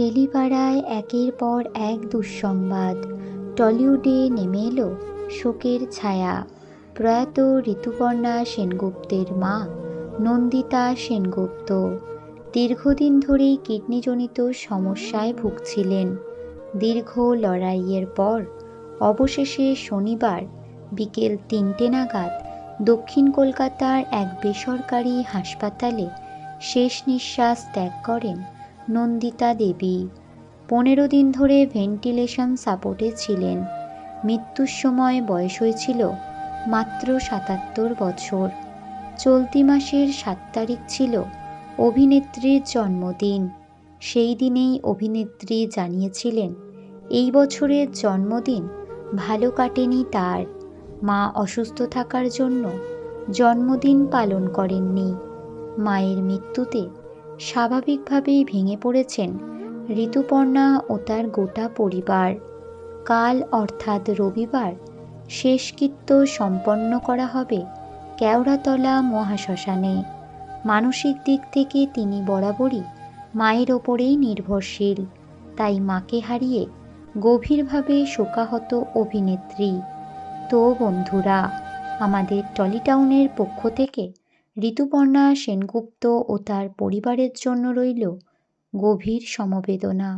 টেলিপাড়ায় একের পর এক দুঃসংবাদ। টলিউডে নেমে এলো শোকের ছায়া। প্রয়াত ঋতুপর্ণা সেনগুপ্তের মা, নন্দিতা সেনগুপ্ত। দীর্ঘদিন ধরেই কিডনিজনিত সমস্যায় ভুগছিলেন। দীর্ঘ লড়াইয়ের পর অবশেষে শনিবার বিকেল তিনটে নাগাদ দক্ষিণ কলকাতার এক বেসরকারি হাসপাতালে শেষ নিঃশ্বাস ত্যাগ করেন নন্দিতা দেবী। পনেরো দিন ধরে ভেন্টিলেশন সাপোর্টে ছিলেন। মৃত্যুর সময় বয়স হয়েছিল মাত্র সাতাত্তর বছর। চলতি মাসের সাত তারিখ ছিল অভিনেত্রীর জন্মদিন। সেই দিনেই অভিনেত্রী জানিয়েছিলেন, এই বছরের জন্মদিন ভালো কাটেনি তার। মা অসুস্থ থাকার জন্য জন্মদিন পালন করেননি। মায়ের মৃত্যুতে স্বাভাবিকভাবেই ভেঙে পড়েছেন ঋতুপর্ণা ও তার গোটা পরিবার। কাল অর্থাৎ রবিবার শেষকৃত্য সম্পন্ন করা হবে কেওড়াতলা মহাশ্মশানে। মানসিক দিক থেকে তিনি বরাবরই মায়ের ওপরেই নির্ভরশীল, তাই মাকে হারিয়ে গভীরভাবে শোকাহত অভিনেত্রী। তো বন্ধুরা, আমাদের টলিটাউনের পক্ষ থেকে ঋতুপর্ণা সেনগুপ্ত ও তার পরিবারের জন্য রইল গভীর সমবেদনা।